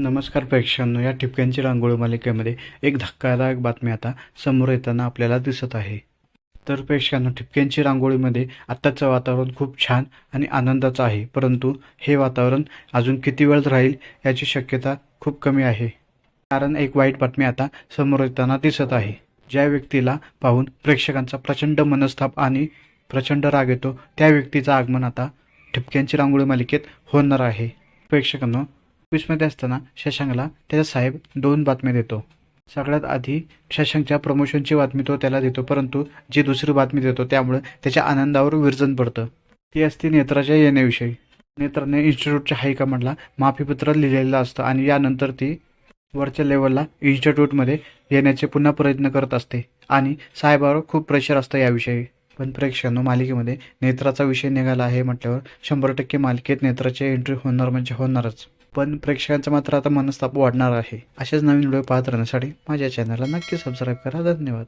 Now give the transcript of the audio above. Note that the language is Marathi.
नमस्कार प्रेक्षकांनो या ठिपक्यांची रांगोळी मालिकेमध्ये एक धक्कादायक बातमी आता समोर येताना आपल्याला दिसत आहे. तर प्रेक्षकांनो ठिपक्यांची रांगोळीमध्ये आत्ताचं वातावरण खूप छान आणि आनंदाचं आहे परंतु हे वातावरण अजून किती वेळ राहील याची शक्यता खूप कमी आहे. कारण एक वाईट बातमी आता समोर येताना दिसत आहे. ज्या व्यक्तीला पाहून प्रेक्षकांचा प्रचंड मनस्ताप आणि प्रचंड राग येतो त्या व्यक्तीचं आगमन आता ठिपक्यांची रांगोळी मालिकेत होणार आहे. प्रेक्षकांनो ऑफिसमध्ये असताना शशांकला त्याचा साहेब दोन बातम्या देतो. सगळ्यात आधी शशांकच्या प्रमोशनची बातमी तो त्याला देतो परंतु जी दुसरी बातमी देतो त्यामुळे त्याच्या आनंदावर विरजन पडतं. ती असते नेत्राच्या येण्याविषयी. नेत्राने इन्स्टिट्यूटच्या हायकमांडला माफीपत्र लिहिलेलं असतं आणि यानंतर ती वरच्या लेवलला इन्स्टिट्यूटमध्ये येण्याचे पुन्हा प्रयत्न करत असते आणि साहेबावर खूप प्रेशर असतं याविषयी. पण प्रेक्षकांनो मालिकेमध्ये नेत्राचा विषय निघाला आहे म्हटल्यावर शंभर टक्के मालिकेत नेत्राची एंट्री होणार म्हणजे होणारच. पण प्रेक्षकांचं मात्र आता मनस्ताप वाढणार आहे. असेच नवीन व्हिडिओ पाहत राहण्यासाठी माझ्या चॅनलला नक्की सबस्क्राईब करा. धन्यवाद.